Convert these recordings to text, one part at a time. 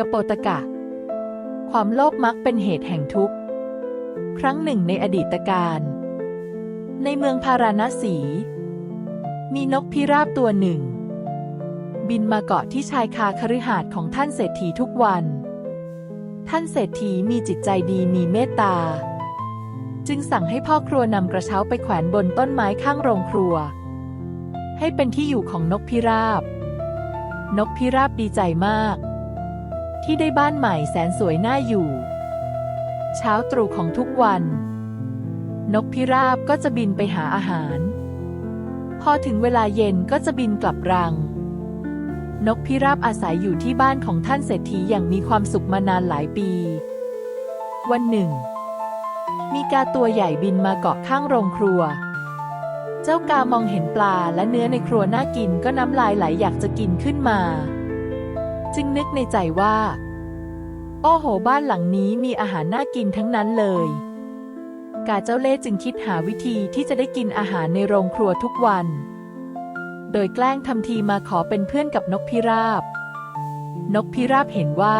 กโปตกะ ความโลภมักเป็นเหตุแห่งทุกข์ ครั้งหนึ่งในอดีตการ ในเมืองพาราณสี มีนกพิราบตัวหนึ่ง บินมาเกาะที่ชายคาคฤหาสน์ของท่านเศรษฐีทุกวัน ท่านเศรษฐีมีจิตใจดีมีเมตตา จึงสั่งให้พ่อครัวนำกระเช้าไปแขวนบนต้นไม้ข้างโรงครัว ให้เป็นที่อยู่ของนกพิราบนกพิราบดีใจมาก ที่ได้บ้านใหม่แสนสวยน่าอยู่ เช้าตรู่ของทุกวัน นกพิราบก็จะบินไปหาอาหาร พอถึงเวลาเย็นก็จะบินกลับรัง นกพิราบอาศัยอยู่ที่บ้านของท่านเศรษฐีอย่างมีความสุขมานานหลายปี วันหนึ่ง มีกาตัวใหญ่บินมาเกาะข้างโรงครัวเจ้ากามองเห็นปลาและเนื้อในครัวน่ากินก็น้ำลายไหลอยากจะกินขึ้นมา จึงนึกในใจว่า โอ้โห บ้านหลังนี้มีอาหารน่ากินทั้งนั้นเลย กาเจ้าเล่จึงคิดหาวิธีที่จะได้กินอาหารในโรงครัวทุกวัน โดยแกล้งทำทีมาขอเป็นเพื่อนกับนกพิราบ นกพิราบเห็นว่า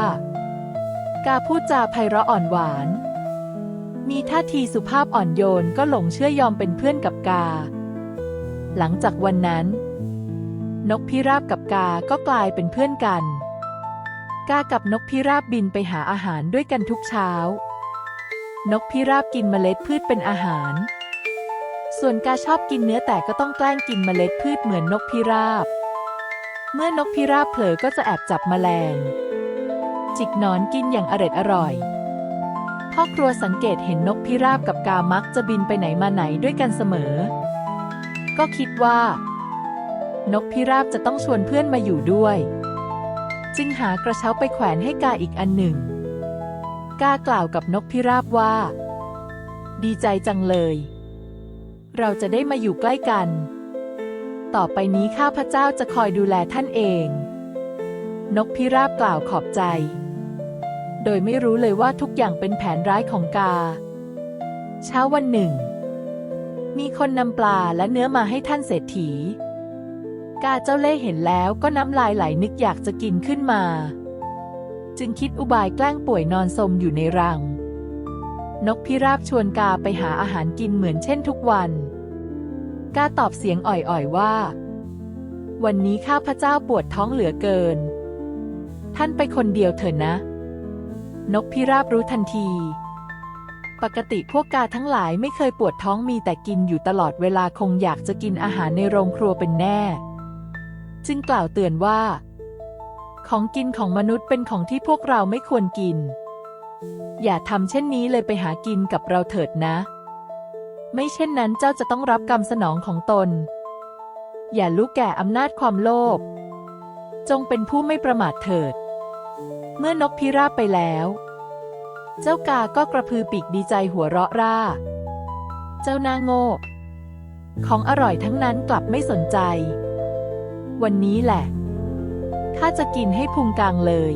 กาพูดจาไพเราะอ่อนหวาน มีท่าทีสุภาพอ่อนโยนก็หลงเชื่อยอมเป็นเพื่อนกับกา หลังจากวันนั้นนกพิราบกับกาก็กลายเป็นเพื่อนกัน กากับนกพิราบบินไปหาอาหารด้วยกันทุกเช้า นกพิราบกินเมล็ดพืชเป็นอาหาร ส่วนกาชอบกินเนื้อแต่ก็ต้องแกล้งกินเมล็ดพืชเหมือนนกพิราบ เมื่อนกพิราบเผลอก็จะแอบจับแมลง จิกนอนกินอย่างอร็ดอร่อยพ่อครัวสังเกตเห็นนกพิราบกับกามักจะบินไปไหนมาไหนด้วยกันเสมอ ก็คิดว่า นกพิราบจะต้องชวนเพื่อนมาอยู่ด้วย จึงหากระเช้าไปแขวนให้กาอีกอันหนึ่ง กากล่าวกับนกพิราบว่า ดีใจจังเลย เราจะได้มาอยู่ใกล้กัน ต่อไปนี้ข้าพเจ้าจะคอยดูแลท่านเอง นกพิราบกล่าวขอบใจ โดยไม่รู้เลยว่าทุกอย่างเป็นแผนร้ายของกา เช้าวันหนึ่ง มีคนนำปลาและเนื้อมาให้ท่านเศรษฐี กาเจ้าเล่ห์เห็นแล้วก็น้ำลายไหลนึกอยากจะกินขึ้นมา จึงคิดอุบายแกล้งป่วยนอนสมอยู่ในรัง นกพิราบชวนกาไปหาอาหารกินเหมือนเช่นทุกวัน กาตอบเสียงอ่อยๆว่า วันนี้ข้าพเจ้าปวดท้องเหลือเกิน ท่านไปคนเดียวเถอะนะ นกพิราบรู้ทันทีปกติพวกกาทั้งหลายไม่เคยปวดท้องมีแต่กินอยู่ตลอดเวลาคงอยากจะกินอาหารในโรงครัวเป็นแน่ จึงกล่าวเตือนว่า ของกินของมนุษย์เป็นของที่พวกเราไม่ควรกิน อย่าทำเช่นนี้เลยไปหากินกับเราเถิดนะ ไม่เช่นนั้นเจ้าจะต้องรับกรรมสนองของตน อย่าลุกแก่อำนาจความโลภ จงเป็นผู้ไม่ประมาทเถิด เมื่อนกพิราบไปแล้ว เจ้ากาก็กระพือปีกดีใจหัวเราะร่า เจ้าหน้าโง่ของอร่อยทั้งนั้นกลับไม่สนใจ วันนี้แหละ ข้าจะกินให้พุงกลางเลย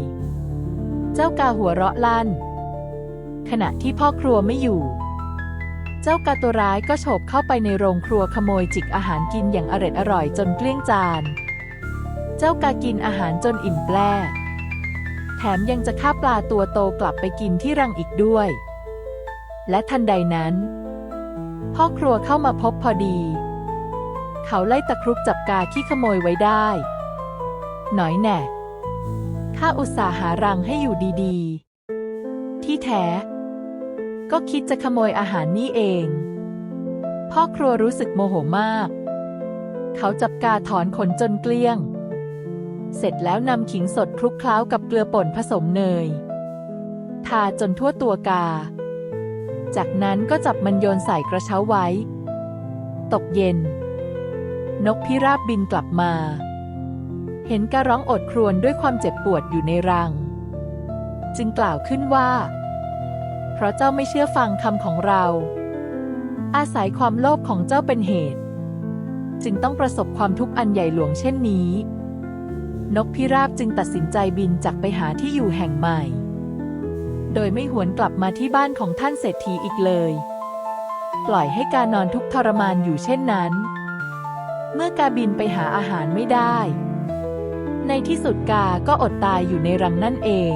เจ้ากาหัวเราะลั่น ขณะที่พ่อครัวไม่อยู่ เจ้ากาตัวร้ายก็โฉบเข้าไปในโรงครัวขโมยจิกอาหารกินอย่างอร็ดอร่อยจนเกลี้ยงจาน เจ้ากากินอาหารจนอิ่มแปร่แถมยังจะฆ่าปลาตัวโตกลับไปกินที่รังอีกด้วย และทันใดนั้น พ่อครัวเข้ามาพบพอดี เขาไล่ตะครุบจับกาที่ขโมยไว้ได้ หน่อยแน่ข้าอุตส่าห์หารังให้อยู่ดีๆ ที่แท้ ก็คิดจะขโมยอาหารนี่เอง พ่อครัวรู้สึกโมโหมาก เขาจับกาถอนขนจนเกลี้ยง เสร็จแล้วนำขิงสดคลุกเคล้ากับเกลือป่นผสมเนย ทาจนทั่วตัวกา จากนั้นก็จับมันโยนใส่กระเช้าไว้ ตกเย็น นกพิราบบินกลับมา เห็นการร้องอดครวญด้วยความเจ็บปวดอยู่ในรัง จึงกล่าวขึ้นว่า เพราะเจ้าไม่เชื่อฟังคำของเรา อาศัยความโลภของเจ้าเป็นเหตุ จึงต้องประสบความทุกข์อันใหญ่หลวงเช่นนี้ นกพิราบจึงตัดสินใจบินจากไปหาที่อยู่แห่งใหม่ โดยไม่หวนกลับมาที่บ้านของท่านเศรษฐีอีกเลย ปล่อยให้การนอนทุกทรมานอยู่เช่นนั้น เมื่อกาบินไปหาอาหารไม่ได้ ในที่สุดกาก็อดตายอยู่ในรังนั่นเอง